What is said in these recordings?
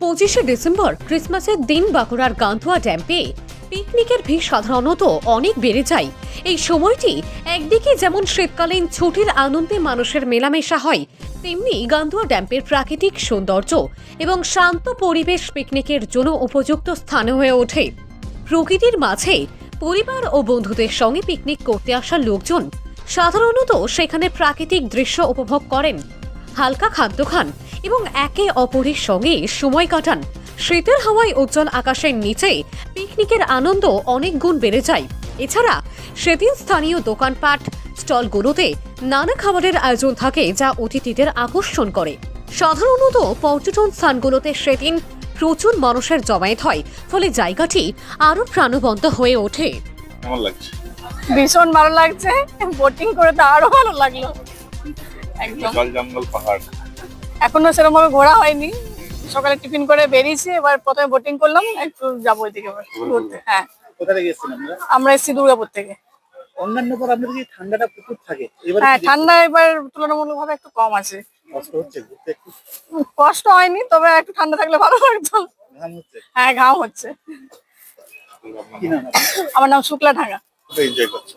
পঁচিশে ডিসেম্বর ক্রিসমাসের দিন বাঁকুড়ার গান্ধুয়া ড্যাম্পে পিকনিকের ভিড় সাধারণত অনেক বেড়ে যায়। এই সময়টি একদিকে যেমন শীতকালীন ছুটির আনন্দে মানুষের মেলামেশা হয়, তেমনি গান্ধুয়া ড্যাম্পের প্রাকৃতিক সৌন্দর্য এবং শান্ত পরিবেশ পিকনিকের জন্য উপযুক্ত স্থান হয়ে ওঠে। প্রকৃতির মাঝে পরিবার ও বন্ধুদের সঙ্গে পিকনিক করতে আসা লোকজন সাধারণত সেখানে প্রাকৃতিক দৃশ্য উপভোগ করেন। হালকা খাদ্য খান এবং একে অপরের সঙ্গে সময় কাটান। শীতের হাওয়ায় উজ্জ্বল আকাশের নিচে পিকনিকের আনন্দ অনেক গুণ বেড়ে যায়। এছাড়া সেদিন স্থানীয় দোকানপাট স্টলগুলোতে নানা খাবারের আয়োজন থাকে যা অতিথিদের আকর্ষণ করে। সাধারণত পর্যটন স্থানগুলোতে সেদিন প্রচুর মানুষের জমায়েত হয় ফলে জায়গাটি আরও প্রাণবন্ত হয়ে ওঠে। কেমন লাগছে? ভীষণ ভালো লাগছে। বোটিং করে তো আরও ভালো লাগল। একদম জল জঙ্গল পাহাড়। এখনও সেরকম ভাবে ঘোরা হয়নি। সকালে টিফিন করে বেরিয়েছি এবার প্রথমে বোটিং করলাম একটু যাব ওইদিকে ঘুরতে। হ্যাঁ। কোথা থেকে এসেছেন আমরা এসেছি দুর্গাপুর থেকে। অন্যান্য বার আপনাদের কি ঠান্ডাটা প্রচুর থাকে? এবার হ্যাঁ ঠান্ডা এবার তুলনামূলক ভাবে একটু কম আছে। কষ্ট হচ্ছে ঘুরতে একটু? কষ্ট হয়নি তবে একটু ঠান্ডা থাকলে ভালো ঘাম হচ্ছে? হ্যাঁ ঘাম হচ্ছে? আমার নাম শুক্লা ঢাকা এনজয় করছ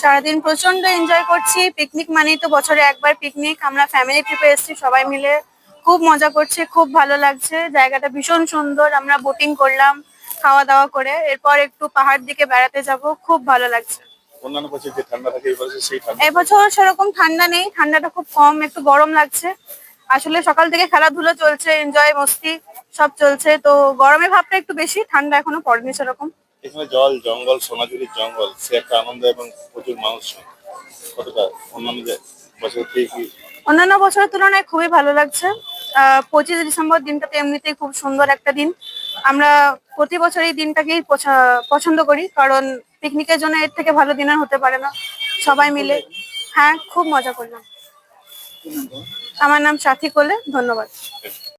সারাদিন প্রচণ্ড এনজয় করছি। পিকনিক মানেই তো বছরে একবার পিকনিক আমরা ফ্যামিলি ট্রিপে এসেছি সবাই মিলে খুব মজা করছে খুব ভালো লাগছে। জায়গাটা ভীষণ সুন্দর আমরা বোটিং করলাম খাওয়া দাওয়া করে। এরপর একটু পাহাড় দিকে বেড়াতে যাব খুব ভালো লাগছে। অন্যান্য বছর যে ঠান্ডা থাকে সেই ঠান্ডা। এবছর সেরকম ঠান্ডা নেই ঠান্ডাটা খুব কম একটু গরম লাগছে। আসলে সকাল থেকে খেলাধুলো চলছে এনজয় মস্তি সব চলছে। তো গরমের ভাবটা একটু বেশি ঠান্ডা এখনও পড়েনি সেরকম। এখানে জল জঙ্গল সোনাঝুরির জঙ্গল সে একটা আনন্দ এবং প্রচুর মানুষ কতটা? অন্যান্য বছর থেকে কি? অন্যান্য বছরের তুলনায় খুবই ভালো লাগছে। পঁচিশে ডিসেম্বর দিনটাতে এমনিতেই খুব সুন্দর একটা দিন। আমরা প্রতি বছর এই দিনটাকেই পছা- পছন্দ করি কারণ পিকনিকের জন্য এর থেকে ভালো দিন আর হতে পারে না। সবাই মিলে। হ্যাঁ খুব মজা করলাম। আমার নাম সাথী কোলে। ধন্যবাদ।